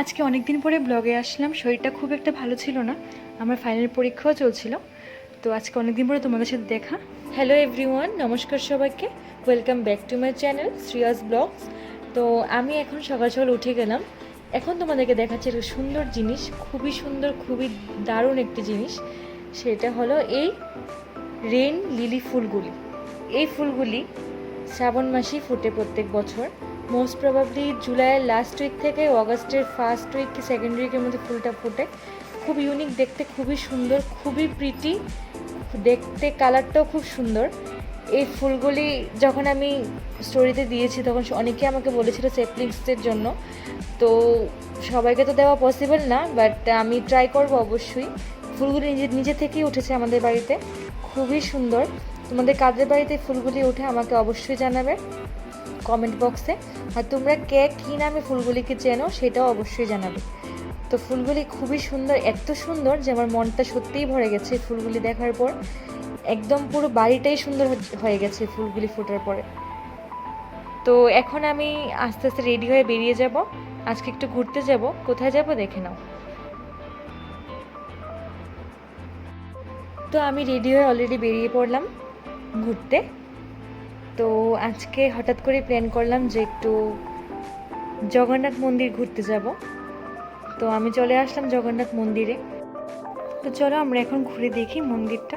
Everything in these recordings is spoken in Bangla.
আজকে অনেক দিন পরে ব্লগে আসলাম। শরীরটা খুব একটা ভালো ছিল না। আমার ফাইনাল পরীক্ষাও চলছিল। তো আজকে অনেক দিন পরে তোমাদের সাথে দেখা। হ্যালো এভরিওয়ান নমস্কার সবাইকে। Welcome back to my channel Shriya's blogs তো আমি এখন সকাল সকাল উঠে গেলাম। এখন তোমাদেরকে দেখাচ্ছি একটা সুন্দর জিনিস। খুবই সুন্দর, খুবই দারুণ একটি জিনিস। সেটা হলো এই রেন লিলি ফুলগুলি। এই ফুলগুলি শ্রাবণ মাসেই ফোটে প্রত্যেক বছর। মোস্ট প্রবাবলি জুলাইয়ের লাস্ট উইক থেকে অগাস্টের ফার্স্ট উইক কি সেকেন্ড উইকের মধ্যে ফুলটা ফোটে। খুব ইউনিক দেখতে খুবই সুন্দর, খুবই প্রিটি দেখতে কালারটাও খুব সুন্দর। এই ফুলগুলি যখন আমি স্টোরিতে দিয়েছি, তখন অনেকে আমাকে বলেছিল সেপলিংসের জন্য। তো সবাইকে তো দেওয়া পসিবল না বাট আমি ট্রাই করব অবশ্যই। ফুলগুলি নিজে নিজে থেকেই উঠেছে আমাদের বাড়িতে। খুবই সুন্দর। তোমাদের কাদের বাড়িতে ফুলগুলি উঠে আমাকে অবশ্যই জানাবে কমেন্ট বক্সে আর তোমরা কে কী নামে ফুলগুলিকে চেনো সেটাও অবশ্যই জানাবে। তো ফুলগুলি খুবই সুন্দর, এত সুন্দর যে আমার মনটা সত্যিই ভরে গেছে ফুলগুলি দেখার পর। একদম পুরো বাড়িটাই সুন্দর হয়ে গেছে ফুলগুলি ফোটার পরে। তো এখন আমি আস্তে আস্তে রেডি হয়ে বেরিয়ে যাব। আজকে একটু ঘুরতে যাব। কোথায় যাব দেখে নাও। তো আমি রেডি হয়ে অলরেডি বেরিয়ে পড়লাম। ঘুরতে। তো আজকে হঠাৎ করে প্ল্যান করলাম যে একটু জগন্নাথ মন্দির ঘুরতে যাব। তো আমি চলে আসলাম জগন্নাথ মন্দিরে। তো চলো আমরা এখন ঘুরে দেখি মন্দিরটা।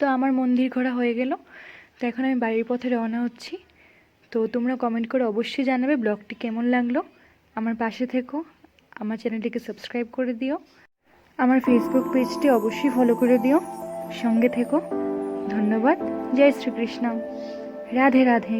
তো আমার মন্দির ঘোরা হয়ে গেল। তো এখন আমি বাড়ির পথে রওনা হচ্ছি। তো তোমরা কমেন্ট করে অবশ্যই জানাবে ব্লগটি কেমন লাগল। আমার পাশে থেকো, আমার চ্যানেলটিকে সাবস্ক্রাইব করে দিও। আমার ফেসবুক পেজটি অবশ্যই ফলো করে দিও। সঙ্গে থেকো। ধন্যবাদ। জয় শ্রীকৃষ্ণ। রাধে রাধে।